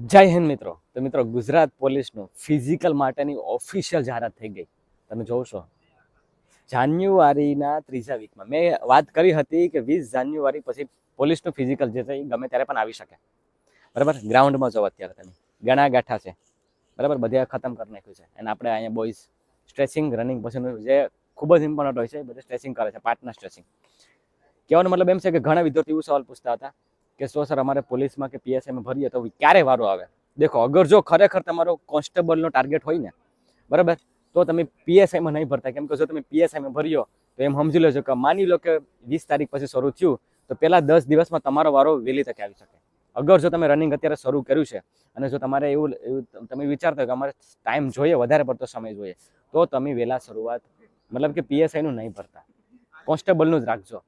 જય હિન્દ મિત્રો. તો મિત્રો, ગુજરાત પોલીસનું ફિઝિકલ માટેની ઓફિશિયલ જાહેરાત થઈ ગઈ. તમે જોશો જાન્યુઆરીના ત્રીજા વીકમાં. મેં વાત કરી હતી કે વીસ જાન્યુઆરી પછી પોલીસનું ફિઝિકલ જે છે એ ગમે ત્યારે પણ આવી શકે. બરાબર? ગ્રાઉન્ડમાં જાઓ અત્યારે તમે. ઘણા ગાંઠા છે. બરાબર? બધે ખતમ કરી નાખ્યું છે. અને આપણે અહીંયા બોયઝ સ્ટ્રેચિંગ રનિંગ પછીનું જે ખૂબ જ ઇમ્પોર્ટન્ટ હોય છે એ બધે સ્ટ્રેચિંગ કરે છે. પાર્ટનર સ્ટ્રેચિંગ કહેવાનો મતલબ એમ છે કે ઘણા વિદ્યાર્થીઓ સવાલ પૂછતા હતા. કે સો સર અમારે પોલીસમાં કે પીએસઆઈમાં ભરીએ તો ક્યારે વારો આવે? દેખો, અગર જો ખરેખર તમારો કોન્સ્ટેબલનો ટાર્ગેટ હોય ને, બરાબર? તો તમે પીએસઆઈમાં નહીં ભરતા. કેમ કે જો તમે પીએસઆઈમાં ભર્યો, તો એમ સમજી લેજો કે માની લો કે વીસ તારીખ પછી શરૂ થયું, તો પહેલાં દસ દિવસમાં તમારો વારો વહેલી તકે આવી શકે. અગર જો તમે રનિંગ અત્યારે શરૂ કર્યું છે, અને જો તમારે એવું એવું તમે વિચારતા કે અમારે ટાઈમ જોઈએ, વધારે પડતો સમય જોઈએ, તો તમે વહેલા શરૂઆત, મતલબ કે પીએસઆઈનું નહીં ભરતા. કોન્સ્ટેબલનું જ રાખજો.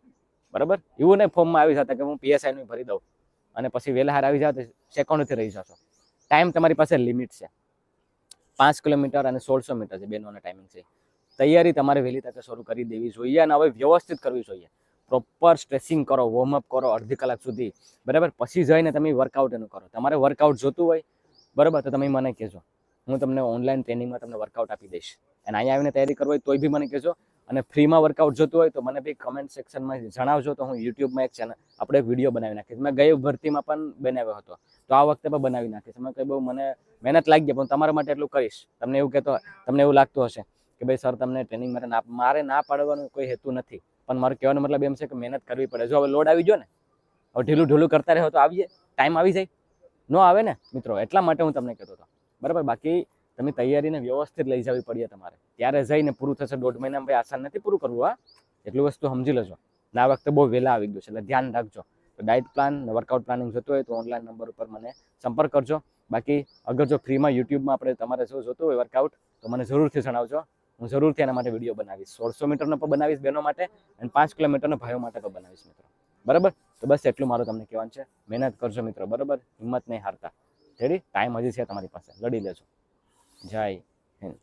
બરાબર? એવું નહીં ફોર્મમાં આવી જતા કે હું પીએસઆઈનું ભરી દઉં અને પછી વહેલા હાર આવી જાઓ તો સેકન્ડથી રહી જશો. ટાઈમ તમારી પાસે લિમિટ છે. પાંચ કિલોમીટર અને સોળસો મીટર છે, બેનોના ટાઈમિંગ છે. તૈયારી તમારે વહેલી તકે શરૂ કરી દેવી જોઈએ અને હવે વ્યવસ્થિત કરવી જોઈએ. પ્રોપર સ્ટ્રેસિંગ કરો વોર્મઅપ કરો અડધી કલાક સુધી, બરાબર? પછી જઈને તમે વર્કઆઉટ એનું કરો. તમારે વર્કઆઉટ જોતું હોય, બરાબર? તો તમે મને કહેજો. હું તમને ઓનલાઈન ટ્રેનિંગમાં તમને વર્કઆઉટ આપી દઈશ. અને અહીંયા આવીને તૈયારી કરવી હોય તોય બી મને કહેજો. અને ફ્રીમાં વર્કઆઉટ જોતું હોય તો મને બી કમેન્ટ સેક્શનમાં જણાવજો તો હું યુટ્યુબમાં એક ચેનલ આપણે વીડિયો બનાવી નાખીશ. મેં ગઈ ભરતીમાં પણ બનાવ્યો હતો. તો આ વખતે પણ બનાવી નાખીશ. મેં કંઈ બહુ મને મહેનત લાગી ગઈ, પણ તમારા માટે એટલું કરીશ. તમને એવું કહેતો તમને એવું લાગતું હશે કે ભાઈ, સર, તમને ટ્રેનિંગ માટે ના, મારે ના પાડવાનો કોઈ હેતુ નથી. પણ મારો કહેવાનો મતલબ એમ છે કે મહેનત કરવી પડે. જો હવે લોડ આવી ગયો ને, હવે ઢીલું ઢીલું કરતા રહ્યો તો આવીએ. ટાઈમ આવી જાય. ન આવે ને, મિત્રો. એટલા માટે હું તમને કહેતો હતો. બરાબર? બાકી તમે તૈયારીને વ્યવસ્થિત લઈ જવી પડીએ તમારે. ત્યારે જઈને પૂરું થશે, દોઢ મહિનામાં ભાઈ આસાન નથી પૂરું કરવું આ એટલું વસ્તુ સમજી લેજો. ના વખતે બહુ વહેલા આવી ગયું છે, એટલે ધ્યાન રાખજો. તો ડાયટ પ્લાન વર્કઆઉટ પ્લાનિંગ જોતું હોય તો ઓનલાઈન નંબર ઉપર મને સંપર્ક કરજો. બાકી, અગર જો ફ્રીમાં યુટ્યુબમાં આપણે તમારે જો જોતું હોય વર્કઆઉટ તો મને જરૂરથી જણાવજો. હું જરૂરથી એના માટે વીડિયો બનાવીશ. સોળસો મીટરનો પણ બનાવીશ બહેનો માટે અને પાંચ કિલોમીટરનો ભાઈઓ માટે પણ બનાવીશ, મિત્રો. બરાબર? તો બસ એટલું મારું તમને કહેવાનું છે. મહેનત કરજો, મિત્રો. બરાબર? હિંમત નહીં હારતા. રેડી ટાઈમ હજી છે તમારી પાસે. લડી લેજો. જય હિન્દ